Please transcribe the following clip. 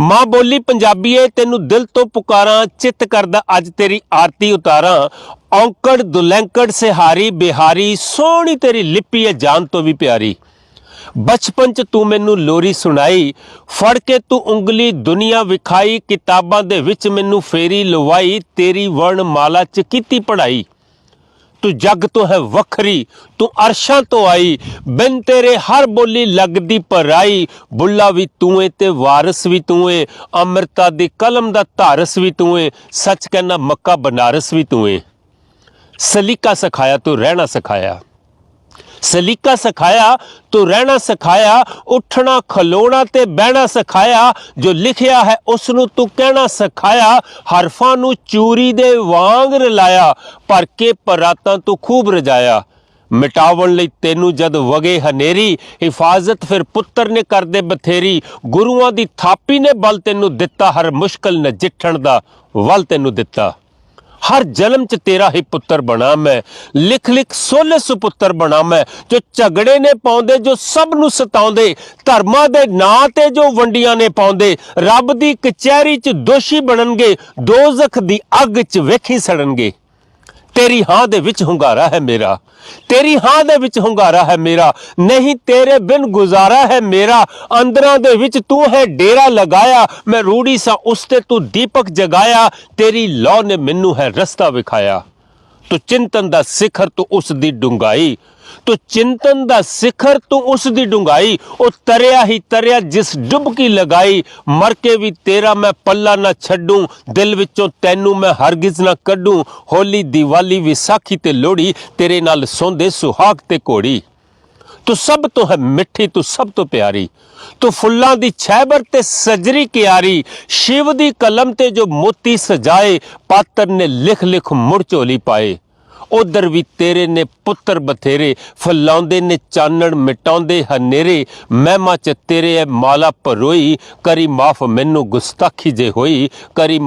ਮਾਂ ਬੋਲੀ ਪੰਜਾਬੀਏ ਤੈਨੂੰ ਦਿਲ ਤੋਂ ਪੁਕਾਰਾਂ, ਚਿੱਤ ਕਰਦਾ ਅੱਜ ਤੇਰੀ ਆਰਤੀ ਉਤਾਰਾਂ। ਔਂਕੜ, ਦੁਲੈਂਕੜ, ਸਿਹਾਰੀ, ਬਿਹਾਰੀ, ਸੋਹਣੀ ਤੇਰੀ ਲਿਪੀ ਹੈ ਜਾਨ ਤੋਂ ਵੀ ਪਿਆਰੀ। ਬਚਪਨ ਚ ਤੂੰ ਮੈਨੂੰ ਲੋਰੀ ਸੁਣਾਈ, ਫੜ ਕੇ ਤੂੰ ਉਂਗਲੀ ਦੁਨੀਆ ਵਿਖਾਈ, ਕਿਤਾਬਾਂ ਦੇ ਵਿੱਚ ਮੈਨੂੰ ਫੇਰੀ ਲਵਾਈ, ਤੇਰੀ ਵਰਣ ਮਾਲਾ ਚ ਕੀਤੀ ਪੜਾਈ ਤੂੰ ਜੱਗ ਤੋਂ ਹੈ ਵੱਖਰੀ, ਤੂੰ ਅਰਸ਼ਾਂ ਤੋਂ ਆਈ, ਬਿਨ ਤੇਰੇ ਹਰ ਬੋਲੀ ਲੱਗਦੀ ਪਰਾਈ ਬੁੱਲਾ ਵੀ ਤੂੰ ਏ ਤੇ ਵਾਰਿਸ ਵੀ ਤੂੰ ਏ, ਅੰਮ੍ਰਿਤਾ ਦੀ ਕਲਮ ਦਾ ਧਾਰਸ ਵੀ ਤੂੰ ਏ, ਸੱਚ ਕਹਿਣਾ ਮੱਕਾ ਬਨਾਰਸ ਵੀ ਤੂੰ ਏ। ਸਲੀਕਾ ਸਿਖਾਇਆ, ਤੂੰ ਰਹਿਣਾ ਸਿਖਾਇਆ। ਸਲੀਕਾ ਸਿਖਾਇਆ, ਤੂੰ ਰਹਿਣਾ ਸਿਖਾਇਆ, ਉੱਠਣਾ, ਖਲੋਣਾ ਤੇ ਬਹਿਣਾ ਸਿਖਾਇਆ, ਜੋ ਲਿਖਿਆ ਹੈ ਉਸ ਨੂੰ ਤੂੰ ਕਹਿਣਾ ਸਿਖਾਇਆ, ਹਰਫਾਂ ਨੂੰ ਚੂਰੀ ਦੇ ਵਾਂਗ ਰਲਾਇਆ ਪਰ ਕੇ ਪਰਾਤਾਂ ਤੂੰ ਖੂਬ ਰਜਾਇਆ। ਮਿਟਾਵਣ ਲਈ ਤੈਨੂੰ ਜਦ ਵਗੇ ਹਨੇਰੀ, ਹਿਫਾਜ਼ਤ ਫਿਰ ਪੁੱਤਰ ਨੇ ਕਰਦੇ ਬਥੇਰੀ, ਗੁਰੂਆਂ ਦੀ ਥਾਪੀ ਨੇ ਬਲ ਤੈਨੂੰ ਦਿੱਤਾ, ਹਰ ਮੁਸ਼ਕਲ ਨਜਿੱਠਣ ਦਾ ਵੱਲ ਤੈਨੂੰ ਦਿੱਤਾ। ਹਰ ਜਨਮ ਚ ਤੇਰਾ ਹੀ ਪੁੱਤਰ ਬਣਾ ਮੈਂ। ਲਿਖ ਲਿਖ ਸੋਲੇ ਸੁਪੁੱਤਰ ਬਣਾ ਮੈਂ। ਜੋ ਝਗੜੇ ਨੇ ਪਾਉਂਦੇ, ਜੋ ਸਭ ਨੂੰ ਸਤਾਉਂਦੇ, ਧਰਮਾਂ ਦੇ ਨਾਂ ਤੇ ਜੋ ਵੰਡੀਆਂ ਨੇ ਪਾਉਂਦੇ, ਰੱਬ ਦੀ ਕਚਹਿਰੀ ਚ ਦੋਸ਼ੀ ਬਣਨਗੇ, ਦੋਜ਼ਖ ਦੀ ਅੱਗ ਚ ਵੇਖੀ ਸੜਨਗੇ। ਤੇਰੀ ਹਾਂ ਦੇ ਵਿੱਚ ਹੁੰਗਾਰਾ ਹੈ ਮੇਰਾ। ਤੇਰੀ ਹਾਂ ਦੇ ਵਿੱਚ ਹੁੰਗਾਰਾ ਹੈ ਮੇਰਾ। ਨਹੀਂ, ਤੇਰੇ ਬਿਨ ਗੁਜ਼ਾਰਾ ਹੈ ਮੇਰਾ। ਅੰਦਰਾਂ ਦੇ ਵਿੱਚ ਤੂੰ ਹੈ ਡੇਰਾ ਲਗਾਇਆ। ਮੈਂ ਰੂੜੀ ਸਾਂ, ਉਸ ਤੇ ਤੂੰ ਦੀਪਕ ਜਗਾਇਆ। ਤੇਰੀ ਲੌ ਨੇ ਮੈਨੂੰ ਹੈ ਰਸਤਾ ਵਿਖਾਇਆ। ਤੂੰ ਚਿੰਤਨ ਦਾ ਸਿਖਰ ਤੂੰ ਉਸ ਦੀ ਡੁੰਗਾਈ ਤੂੰ ਚਿੰਤਨ ਦਾ ਸਿਖਰ ਤੂੰ ਉਸ ਦੀ ਡੁੰਗਾਈ ਉਹ ਤਰਿਆ ਹੀ ਤਰਿਆ ਜਿਸ ਡੁਬਕੀ ਲਗਾਈ। ਮਰ ਕੇ ਵੀ ਤੇਰਾ ਮੈਂ ਪੱਲਾ ਨਾ ਛੱਡੂੰ। ਦਿਲ ਵਿੱਚੋਂ ਤੈਨੂੰ ਮੈਂ ਹਰਗਿਜ਼ ਨਾ ਕੱਢੂੰ। ਹੋਲੀ ਦੀਵਾਲੀ ਵਿਸਾਖੀ ਤੇ ਲੋਹੜੀ ਤੇਰੇ ਨਾਲ ਸੌਂਦੇ ਸੁਹਾਗ ਤੇ ਘੋੜੀ। ਤੂੰ ਸਭ ਤੋਂ ਹੈ ਮਿੱਠੀ, ਤੂੰ ਸਭ ਤੋਂ ਪਿਆਰੀ। ਤੂੰ ਫੁੱਲਾਂ ਦੀ ਛੈਬਰ ਤੇ ਸਜਰੀ ਕਿਆਰੀ। ਸ਼ਿਵ ਦੀ ਕਲਮ ਤੇ ਜੋ ਮੋਤੀ ਸਜਾਏ, ਪਾਤਰ ਨੇ ਲਿਖ ਲਿਖ ਮੁੜ ਝੋਲੀ ਪਾਏ। ਉਧਰ ਵੀ ਤੇਰੇ ਨੇ ਪੁੱਤਰ ਬਥੇਰੇ, ਫੁੱਲਾਉਂਦੇ ਨੇ ਚਾਨਣ, ਮਿਟਾਉਂਦੇ ਹਨੇਰੇ। ਮਹਿਮਾ ਚ ਤੇਰੇ ਐ ਮਾਲਾ ਪਰੋਈ ਕਰੀ ਮਾਫ ਮੈਨੂੰ ਗੁਸਤਾਖੀ ਜੇ ਹੋਈ, ਕਰੀ